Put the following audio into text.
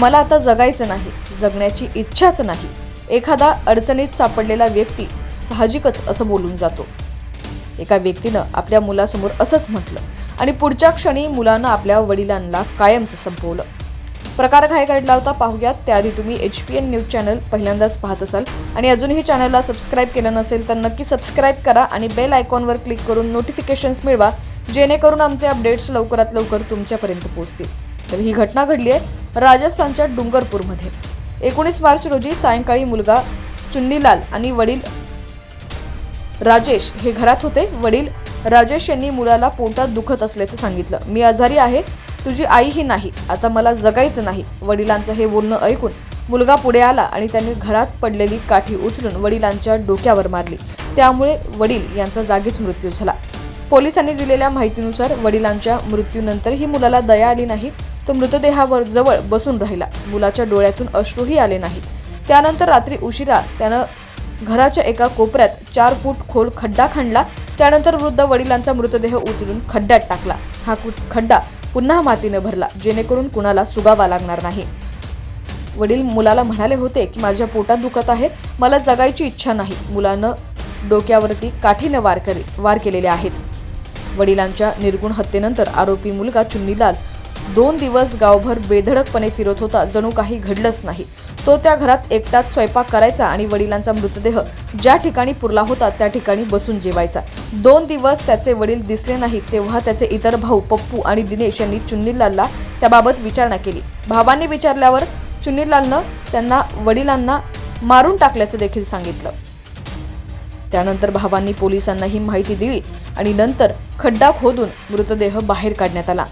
मला आता जगायचं नाही जगण्याची इच्छाच नाही. एखादा अडचणीत सापडलेला व्यक्ती साहजिकच असं बोलून जातो. एका व्यक्तीनं आपल्या मुलासमोर असंच म्हटलं आणि पुढच्या क्षणी मुलानं आपल्या वडिलांना कायमचं संपवलं. प्रकार काय घडला होता पाहूयात. त्याआधी तुम्ही H P N news channel पहिल्यांदाच पाहत असाल आणि अजूनही चॅनलला सबस्क्राईब केलं नसेल तर नक्की सबस्क्राईब करा आणि बेल आयकॉनवर क्लिक करून नोटिफिकेशन्स मिळवा जेणेकरून आमचे अपडेट्स लवकरात लवकर तुमच्यापर्यंत पोहोचतील. तर ही घटना घडली आहे. राजस्थानच्या डुंगरपूरमध्ये. एकोणीस मार्च रोजी सायंकाळी मुलगा चुन्नीलाल आणि वडील राजेश हे घरात होते. वडील राजेश यांनी मुलाला पोटात दुखत असल्याचं सांगितलं. मी आजारी आहे. तुझी आईही नाही. आता मला जगायचं नाही. वडिलांचं हे बोलणं ऐकून मुलगा पुढे आला आणि त्यांनी घरात पडलेली काठी उचलून वडिलांच्या डोक्यावर मारली. त्यामुळे वडील यांचा जागीच मृत्यू झाला. पोलिसांनी दिलेल्या माहितीनुसार वडिलांच्या मृत्यूनंतरही मुलाला दया आली नाही. तो मृतदेहावर जवळ बसून राहिला. मुलाच्या डोळ्यातून अश्रूही आले नाही त्यानंतर रात्री उशिरा त्यानं घराच्या एका कोपऱ्यात चार फूट खोल खड्डा खणला. त्यानंतर वृद्ध वडिलांचा मृतदेह उचलून खड्ड्यात टाकला. हा कु- खड्डा पुन्हा मातीने भरला जेणेकरून कुणाला सुगावा लागणार नाही. वडील मुलाला म्हणाले होते की माझ्या पोटात दुखत आहे मला जगायची इच्छा नाही. मुलानं डोक्यावरती काठीने वार करे वार केलेले आहेत. वडिलांच्या निर्गुण हत्येनंतर आरोपी मुलगा चुन्नीलाल दोन दिवस गावभर बेधडकपणे फिरत होता जणू काही घडलंच नाही. तो त्या घरात एकटाच स्वयंपाक करायचा आणि वडिलांचा मृतदेह ज्या ठिकाणी पुरला होता त्या ठिकाणी बसून जेवायचा. दोन दिवस त्याचे वडील दिसले नाहीत तेव्हा त्याचे इतर भाऊ पप्पू आणि दिनेश यांनी चुन्नीलालला त्याबाबत विचारणा केली. भावांनी विचारल्यावर चुन्नीलालनं त्यांना वडिलांना मारून टाकल्याचं देखील सांगितलं. त्यानंतर भावांनी पोलिसांना ही माहिती दिली आणि नंतर खड्डा खोदून मृतदेह बाहेर काढण्यात आला.